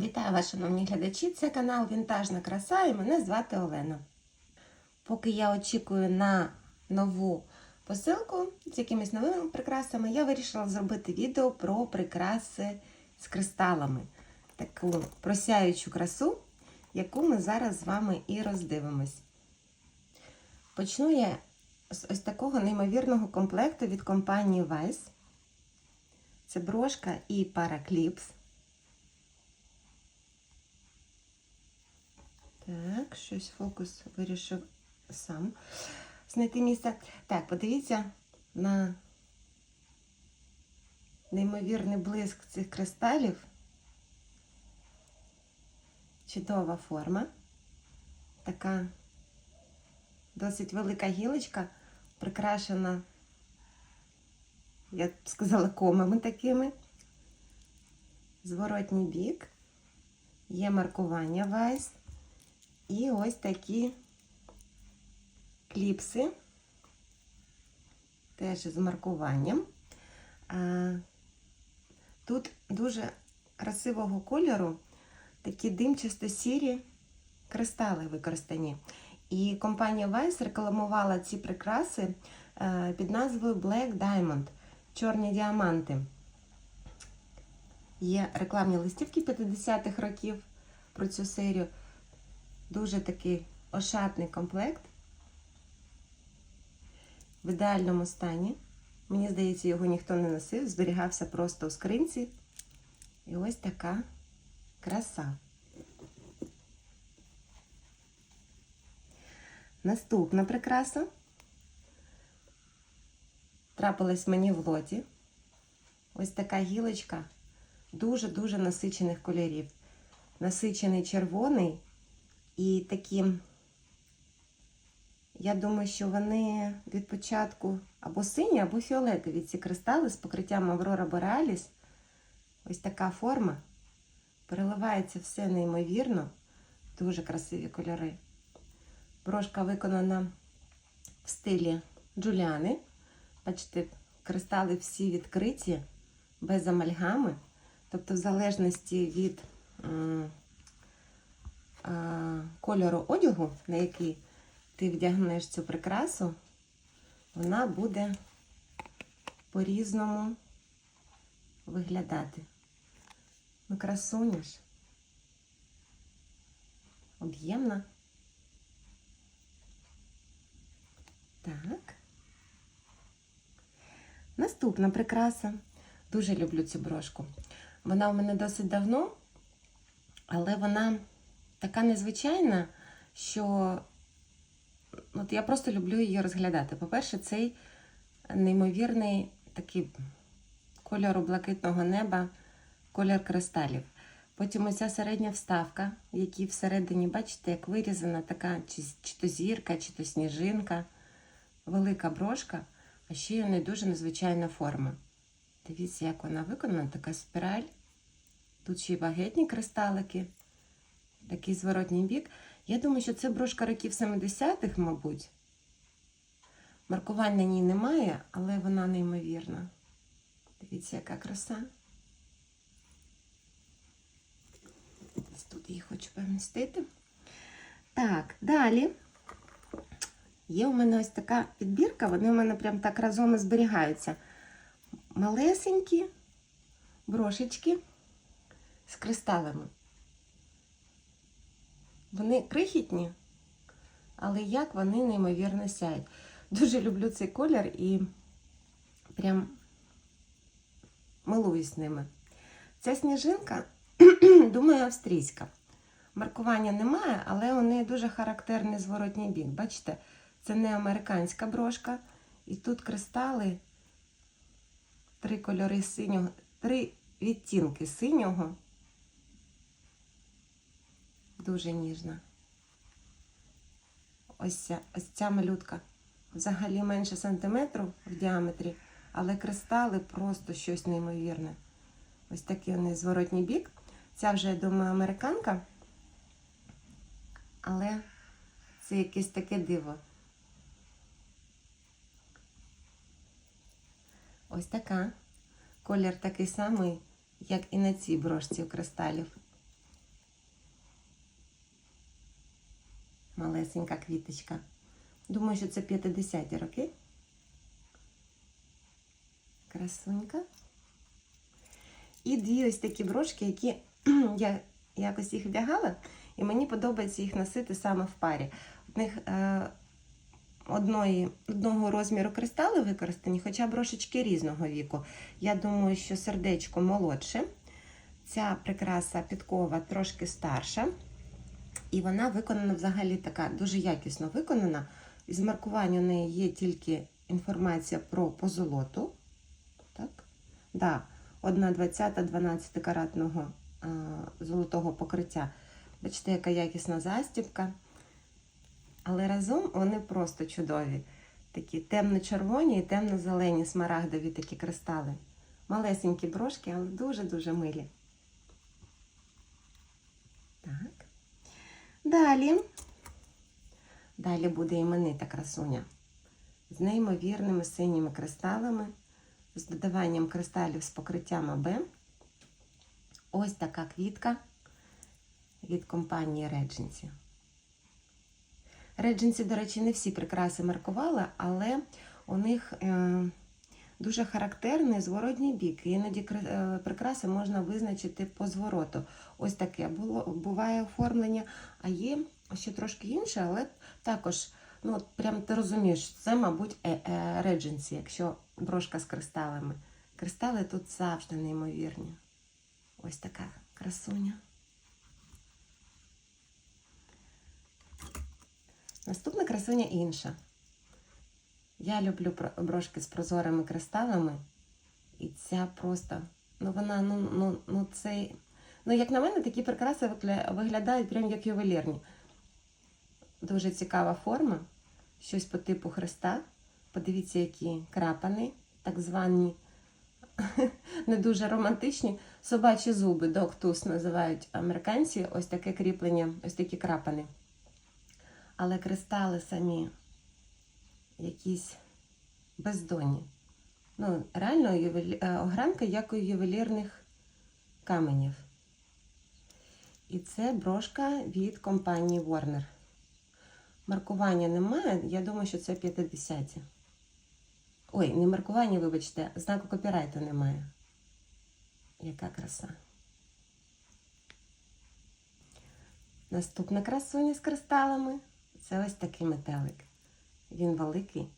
Вітаю вас, шановні глядачі! Це канал Вінтажна краса і мене звати Олена. Поки я очікую на нову посилку з якимись новими прикрасами, я вирішила зробити відео про прикраси з кристалами. Таку просяючу красу, яку ми зараз з вами і роздивимось. Почну я з ось такого неймовірного комплекту від компанії Weiss. Це брошка і пара кліпс. Так, щось фокус вирішив сам знайти місце. Так, подивіться на неймовірний блиск цих кристалів. Чудова форма. Така досить велика гілочка, прикрашена, я б сказала, комами такими. Зворотній бік. Є маркування Weiss. І ось такі кліпси, теж з маркуванням. Тут дуже красивого кольору такі димчасто-сірі кристали використані. І компанія Weiss рекламувала ці прикраси е, під назвою Black Diamond Чорні діаманти. Є рекламні листівки 50-х років про цю серію. Дуже такий ошатний комплект. В ідеальному стані. Мені здається, його ніхто не носив, зберігався просто у скринці. І ось така краса. Наступна прикраса трапилась мені в лоті. Ось така гілочка дуже-дуже насичених кольорів. Насичений червоний. І такі, я думаю, що вони від початку або сині, або фіолетові ці кристали з покриттям Aurora Borealis. Ось така форма. Переливається все неймовірно. Дуже красиві кольори. Брошка виконана в стилі Джуліани. Бачите, кристали всі відкриті, без амальгами. Тобто, в залежності від кольору одягу, на який ти вдягнеш цю прикрасу, вона буде по-різному виглядати. Ну, красуня ж, об'ємна. Так. Наступна прикраса. Дуже люблю цю брошку. Вона у мене досить давно, але вона така незвичайна, що от я просто люблю її розглядати. По-перше, цей неймовірний такий кольору блакитного неба, колір кристалів. Потім оця середня вставка, в якій всередині, бачите, як вирізана така чи, чи то зірка, чи то сніжинка, велика брошка, а ще й не дуже незвичайна форма. Дивіться, як вона виконана, така спіраль. Тут ще й багетні кристалики такий зворотній бік. Я думаю, що це брошка років 70-х, мабуть. Маркувань на ній немає, але вона неймовірна. Дивіться, яка краса. Ось Тут її хочу помістити. Так, далі. Є у мене ось така підбірка, вони у мене прям так разом і зберігаються. Малесенькі брошечки з кристалами. Вони крихітні, але як вони неймовірно сяють. Дуже люблю цей колір і прям милуюсь ними. Ця сніжинка, думаю, австрійська. Маркування немає, але у неї дуже характерний зворотній бік. Бачите, це не американська брошка. І тут кристали, три кольори синього, три відтінки синього. Дуже ніжна. Ось ця, ось ця малютка. Взагалі менше сантиметру в діаметрі, але кристали просто щось неймовірне. Ось такий у зворотній бік. Ця вже, я думаю, американка. Але це якесь таке диво. Ось така. Колір такий самий, як і на цій брошці у кристалів. Малесенька квіточка. Думаю, що це 50-ті роки. Красунька. І дві ось такі брошки, які я якось їх вдягала, і мені подобається їх носити саме в парі. В них е, одної, одного розміру кристали використані, хоча брошечки різного віку. Я думаю, що сердечко молодше. Ця прикраса підкова трошки старша. І вона виконана взагалі така дуже якісно виконана. Із маркування у неї є тільки інформація про позолоту. Так? Да, 1,20 12 каратного а, золотого покриття. Бачите, яка якісна застібка. Але разом вони просто чудові. Такі темно-червоні і темно-зелені смарагдові такі кристали. Малесенькі брошки, але дуже-дуже милі. Далі. Далі буде іменита красуня. З неймовірними синіми кристалами, з додаванням кристалів з покриттям АБ. Ось така квітка від компанії Regency. Редженсі, до речі, не всі прикраси маркували, але у них е, дуже характерний зворотній бік. Іноді е, прикраси можна визначити по звороту. Ось таке було, буває оформлення, а є ще трошки інше, але також, ну, от прям ти розумієш, це, мабуть, е, е, якщо брошка з кристалами. Кристали тут завжди неймовірні. Ось така красуня. Наступна красуня інша. Я люблю брошки з прозорими кристалами. І ця просто, ну вона, ну, ну, ну це. Ну, як на мене, такі прикраси виглядають прям як ювелірні. Дуже цікава форма. Щось по типу хреста. Подивіться, які крапани, так звані, не дуже романтичні. Собачі зуби, доктус називають американці. Ось таке кріплення, ось такі крапани. Але кристали самі якісь бездонні. Ну, реально ювелі... е, огранка, як у ювелірних каменів. І це брошка від компанії Warner. Маркування немає, я думаю, що це 50. Ой, не маркування, вибачте, знаку копірайту немає. Яка краса. Наступна красуня з кристалами. Це ось такий метелик. Він великий.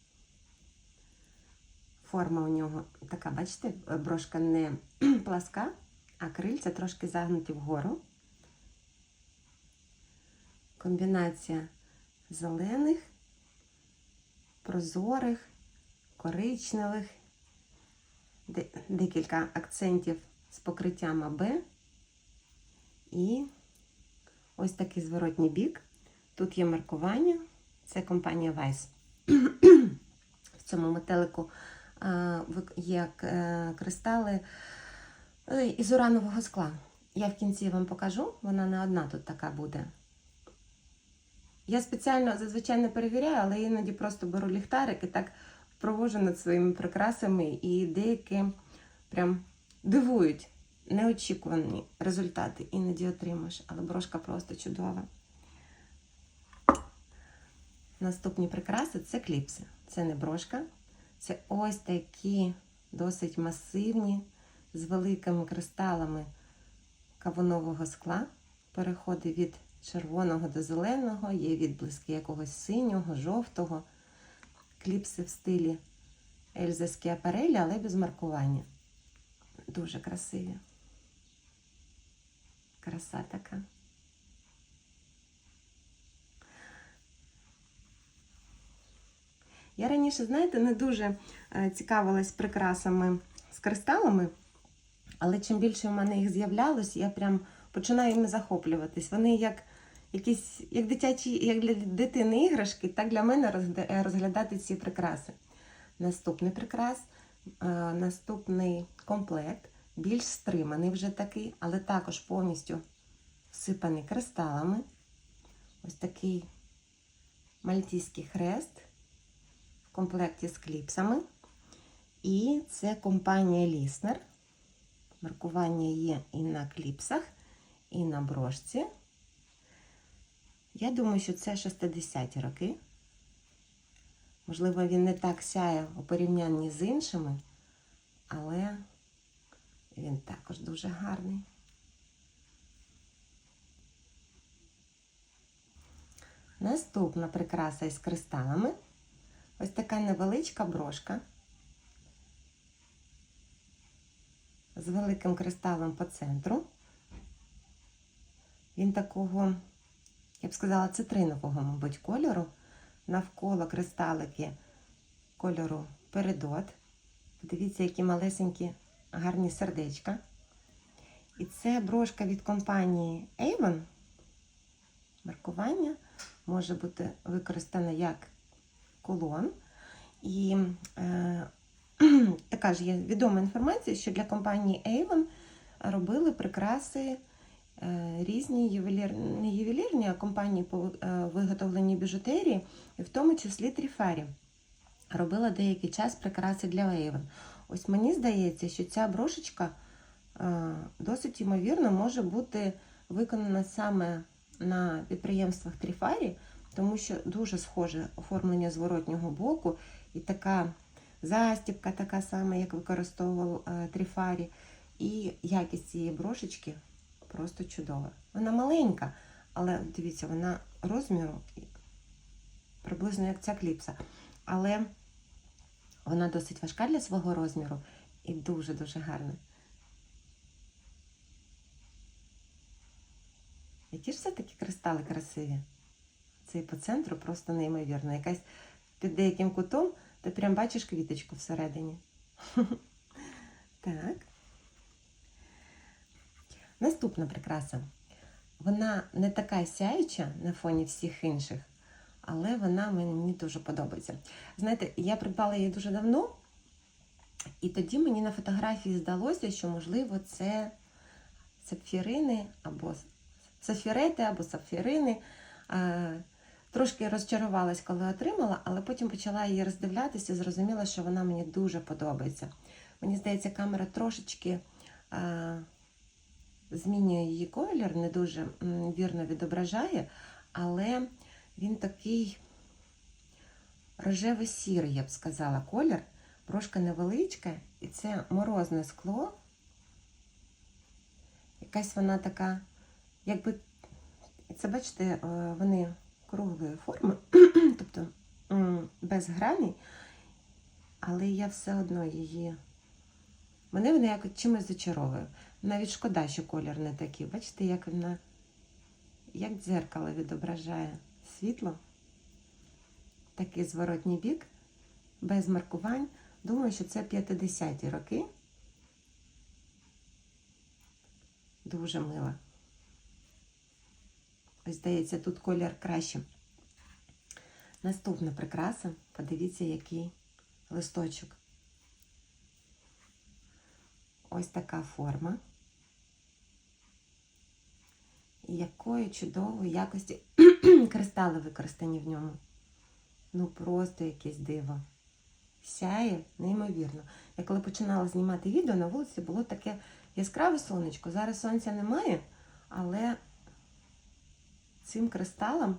Форма у нього така, бачите, брошка не пласка, а крильця трошки загнуті вгору. Комбінація зелених, прозорих, коричневих, декілька акцентів з покриттям АБ. І ось такий зворотній бік. Тут є маркування, це компанія Weiss. В цьому метелику є е, кристали е, із уранового скла. Я в кінці вам покажу, вона не одна тут така буде. Я спеціально зазвичай не перевіряю, але іноді просто беру ліхтарик і так провожу над своїми прикрасами, і деякі прям дивують неочікувані результати. Іноді отримаєш, але брошка просто чудова. Наступні прикраси це кліпси. Це не брошка. Це ось такі досить масивні, з великими кристалами кавунового скла. Переходи від червоного до зеленого, є відблиски якогось синього, жовтого. Кліпси в стилі Ельзи Скіапарелі, але без маркування. Дуже красиві. Краса така. Я раніше, знаєте, не дуже е, цікавилась прикрасами з кристалами, але чим більше в мене їх з'являлось, я прям починаю ними захоплюватись. Вони як якісь, як дитячі, як для дитини іграшки, так для мене е, розглядати ці прикраси. Наступний прикрас, е, наступний комплект, більш стриманий вже такий, але також повністю всипаний кристалами. Ось такий мальтійський хрест в комплекті з кліпсами. І це компанія Ліснер. Маркування є і на кліпсах, і на брошці. Я думаю, що це 60-ті роки. Можливо, він не так сяє у порівнянні з іншими, але він також дуже гарний. Наступна прикраса із кристалами. Ось така невеличка брошка з великим кристалом по центру. Він такого, я б сказала, цитринового, мабуть, кольору. Навколо кристалики кольору передот. Подивіться, які малесенькі гарні сердечка. І це брошка від компанії Avon. Маркування може бути використана як кулон. І е, така ж є відома інформація, що для компанії Avon робили прикраси е, різні ювелір, не ювелірні, а компанії по е, виготовленню біжутерії, і в тому числі Тріфарі. Робила деякий час прикраси для Avon. Ось мені здається, що ця брошечка е, досить ймовірно може бути виконана саме на підприємствах Тріфарі, тому що дуже схоже оформлення зворотнього боку і така застібка, така сама, як використовував е, Тріфарі. І якість цієї брошечки просто чудова. Вона маленька, але дивіться, вона розміру приблизно як ця кліпса. Але вона досить важка для свого розміру і дуже-дуже гарна. Які ж все-таки кристали красиві? Цей по центру просто неймовірно. Якась під деяким кутом, ти прям бачиш квіточку всередині. Так. Наступна прикраса. Вона не така сяюча на фоні всіх інших, але вона мені дуже подобається. Знаєте, я придбала її дуже давно, і тоді мені на фотографії здалося, що, можливо, це сапфірини або сафірети або сапфірини. Трошки розчарувалась, коли отримала, але потім почала її роздивлятися і зрозуміла, що вона мені дуже подобається. Мені здається, камера трошечки а, змінює її колір, не дуже вірно відображає, але він такий рожево-сірий, я б сказала, колір. Брошка невеличка, і це морозне скло. Якась вона така, якби, це бачите, е, вони круглої форми, тобто без грані, але я все одно її. Мене вона як чимось зачаровує. Навіть шкода, що колір не такий. Бачите, як вона, як дзеркало відображає світло. Такий зворотній бік, без маркувань. Думаю, що це 50-ті роки. Дуже мила. Ось, здається, тут колір краще. Наступна прикраса. Подивіться, який листочок. Ось така форма. Якої чудової якості кристали використані в ньому. Ну, просто якесь диво. Сяє, неймовірно. Я коли починала знімати відео, на вулиці було таке яскраве сонечко. Зараз сонця немає, але цим кристалам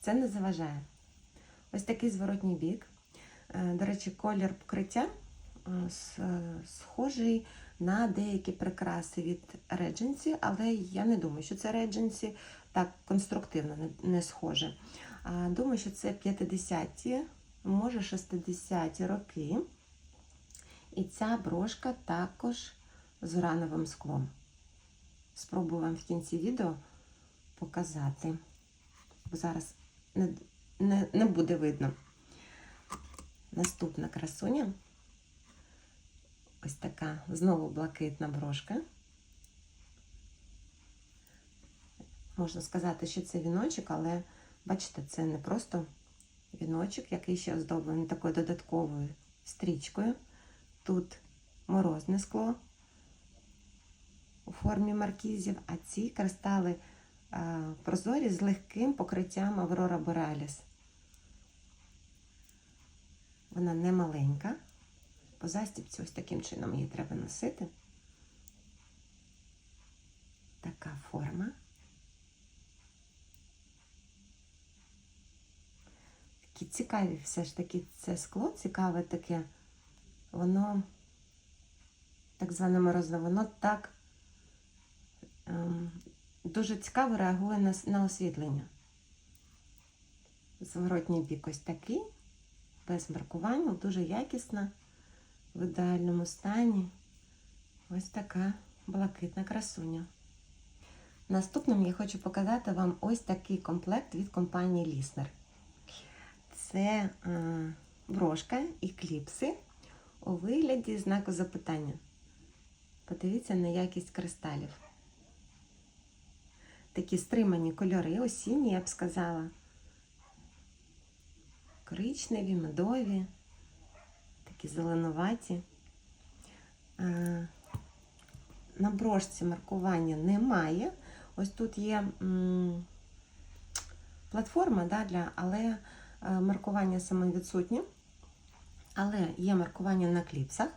це не заважає. Ось такий зворотній бік. Е, До речі, колір покриття е, схожий на деякі прикраси від Regency, але я не думаю, що це Regency так конструктивно не схоже. Думаю, що це 50-ті, може 60-ті роки. І ця брошка також з урановим склом. Спробую вам в кінці відео показати, бо зараз не, не, не буде видно. Наступна красуня. Ось така знову блакитна брошка. Можна сказати, що це віночок, але, бачите, це не просто віночок, який ще оздоблений такою додатковою стрічкою. Тут морозне скло у формі маркізів, а ці кристали прозорі з легким покриттям Аврора Бореаліс. Вона не маленька. По застібці ось таким чином її треба носити. Така форма. такі цікаві все ж таки це скло, цікаве таке. Воно, так зване морозиво, воно так ем, дуже цікаво реагує на, на освітлення. Зворотній бік ось такий, без маркування, дуже якісна, в ідеальному стані. Ось така блакитна красуня. Наступним я хочу показати вам ось такий комплект від компанії Ліснер. Це е, брошка і кліпси у вигляді знаку запитання. Подивіться на якість кристалів. Такі стримані кольори, осінні, я б сказала. Коричневі, медові, такі зеленуваті. Е, на брошці маркування немає. Ось тут є платформа, да, для, але е, маркування саме відсутнє. Але є маркування на кліпсах.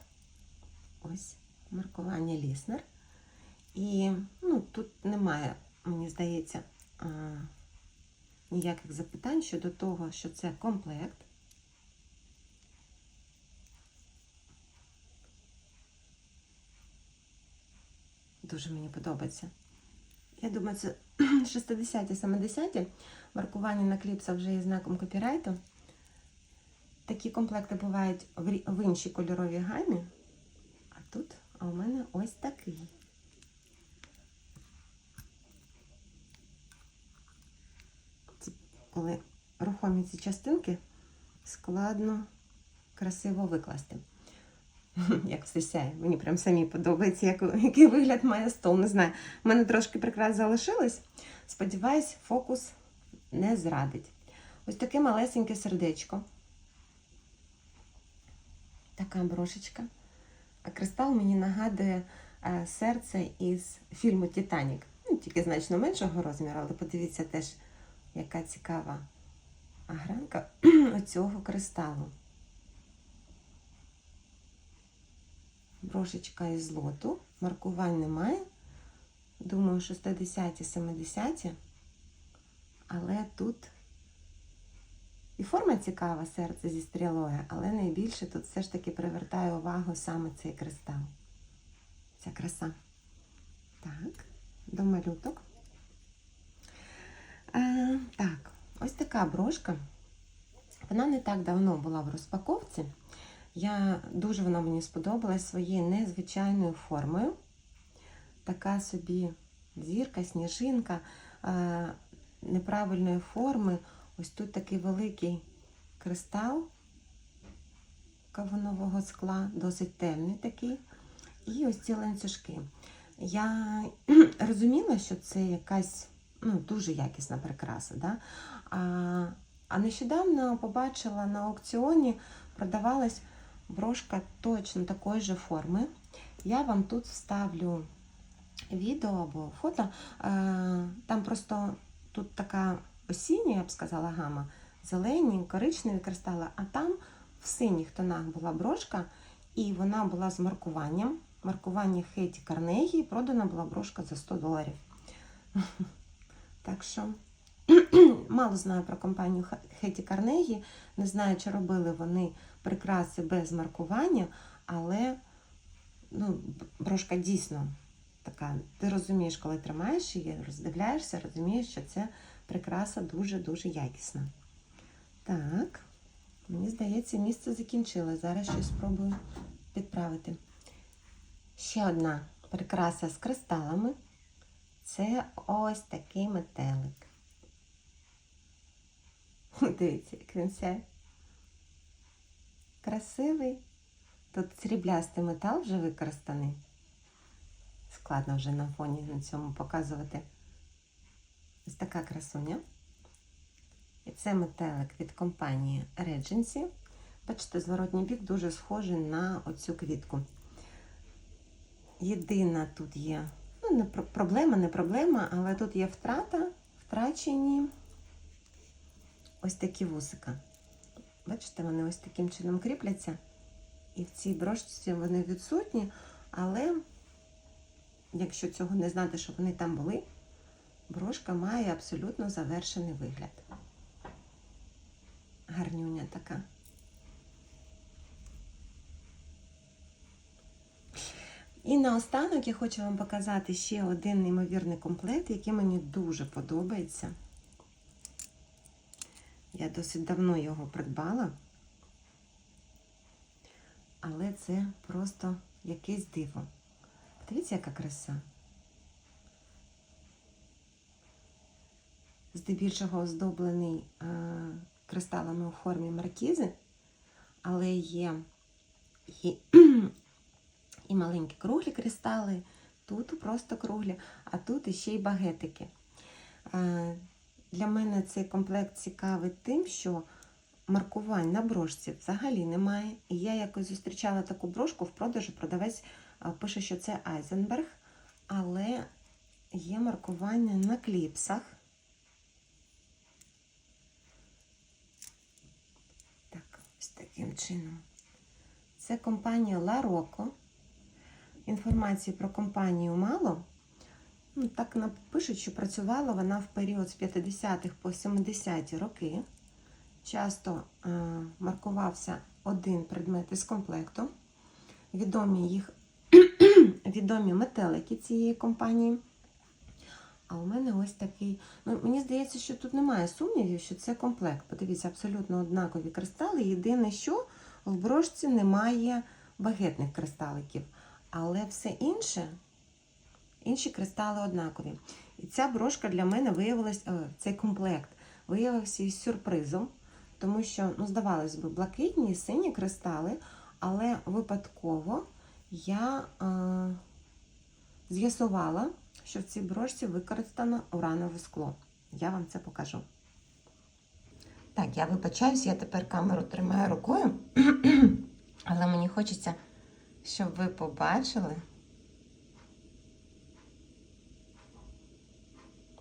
Ось маркування Ліснер. І ну, тут немає, мені здається, ніяких запитань щодо того, що це комплект. Дуже мені подобається. Я думаю, це 60-70. Маркування на кліпсах вже є знаком копірайту. Такі комплекти бувають в іншій кольоровій гамі. А тут, а у мене ось такий. Коли рухомі ці частинки складно, красиво викласти. Як все сяє. Мені прям самі подобається, як, який вигляд має стол. Не знаю. У мене трошки прикрас залишилось. Сподіваюсь, фокус не зрадить. Ось таке малесеньке сердечко. Така брошечка. А кристал мені нагадує е, серце із фільму Титанік. Ну, тільки значно меншого розміру, але подивіться теж, яка цікава агранка оцього кристалу. Брошечка із злоту. Маркувань немає. Думаю, 60-70. Але тут і форма цікава, серце зі стрілою, але найбільше тут все ж таки привертає увагу саме цей кристал. Ця краса. Так, до малюток. Е, так, ось така брошка. Вона не так давно була в розпаковці. Я дуже вона мені сподобалась своєю незвичайною формою. Така собі зірка, сніжинка е, неправильної форми. Ось тут такий великий кристал кавунового скла, досить темний такий. І ось ці ланцюжки. Я розуміла, що це якась ну, дуже якісна прикраса. Да? А, а нещодавно побачила на аукціоні, продавалась брошка точно такої же форми. Я вам тут вставлю відео або фото. Е, Там просто тут така осіння, я б сказала, гама, зелені, коричневі кристали, а там в синіх тонах була брошка, і вона була з маркуванням. Маркування Хеті Карнегі, продана була брошка за 100 доларів. Так що мало знаю про компанію Хеті Карнегі, не знаю, чи робили вони прикраси без маркування, але ну, брошка дійсно така. Ти розумієш, коли тримаєш її, роздивляєшся, розумієш, що це прикраса дуже-дуже якісна. Так, мені здається, місце закінчилось. Зараз щось спробую підправити. Ще одна прикраса з кристалами. Це ось такий метелик. Дивіться, як він сяє. Красивий. Тут сріблястий метал вже використаний. Складно вже на фоні на цьому показувати. Ось така красуня. І це метелик від компанії Regency. Бачите, зворотній бік дуже схожий на оцю квітку. Єдина тут є, не проблема, не проблема, але тут є втрата, втрачені ось такі вусика. Бачите, вони ось таким чином кріпляться. І в цій брошці вони відсутні, але якщо цього не знати, що вони там були, брошка має абсолютно завершений вигляд. гарнюня така. І наостанок я хочу вам показати ще один неймовірний комплект, який мені дуже подобається. Я досить давно його придбала, але це просто якесь диво. Дивіться, яка краса. Здебільшого оздоблений е, кристалами у формі маркізи, але є, є і маленькі круглі кристали, тут просто круглі, а тут іще й багетики. Е, Для мене цей комплект цікавий тим, що маркувань на брошці взагалі немає. І я якось зустрічала таку брошку в продажу, продавець пише, що це Айзенберг, але є маркування на кліпсах. Так, ось таким чином. Це компанія La Rocco. Інформації про компанію мало. Ну, так напишуть, що працювала вона в період з 50-х по 70-ті роки. Часто е, маркувався один предмет із комплекту. Відомі їх відомі метелики цієї компанії. А у мене ось такий. Ну, мені здається, що тут немає сумнівів, що це комплект. Подивіться, абсолютно однакові кристали. Єдине, що в брошці немає багетних кристаликів. Але все інше, інші кристали однакові. І ця брошка для мене виявилась, е, цей комплект виявився із сюрпризом, тому що, ну, здавалось би, блакитні сині кристали, але випадково я е, з'ясувала, що в цій брошці використано уранове скло. Я вам це покажу. Так, я вибачаюсь, я тепер камеру тримаю рукою, але мені хочеться, щоб ви побачили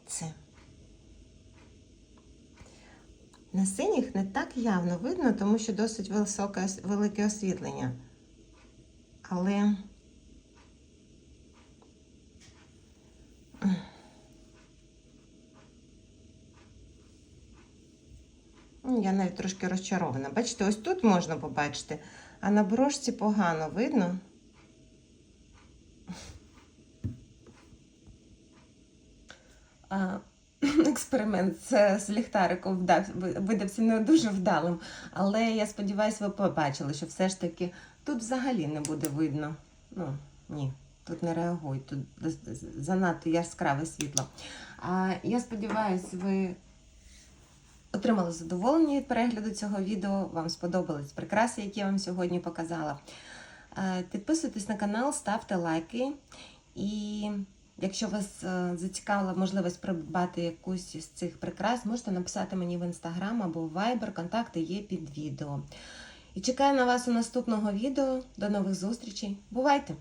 це. На синіх не так явно видно, тому що досить високе, велике освітлення. Але я навіть трошки розчарована. Бачите, ось тут можна побачити, а на брошці погано видно. Експеримент з, ліхтариком видався не дуже вдалим, але я сподіваюся, ви побачили, що все ж таки тут взагалі не буде видно. Ну, ні, тут не реагують, тут занадто яскраве світло. А, я сподіваюся, ви отримали задоволення від перегляду цього відео. Вам сподобались прикраси, які я вам сьогодні показала. Е, Підписуйтесь на канал, ставте лайки. І якщо вас е, зацікавила можливість придбати якусь з цих прикрас, можете написати мені в інстаграм або в Viber, контакти є під відео. І чекаю на вас у наступного відео. До нових зустрічей. Бувайте!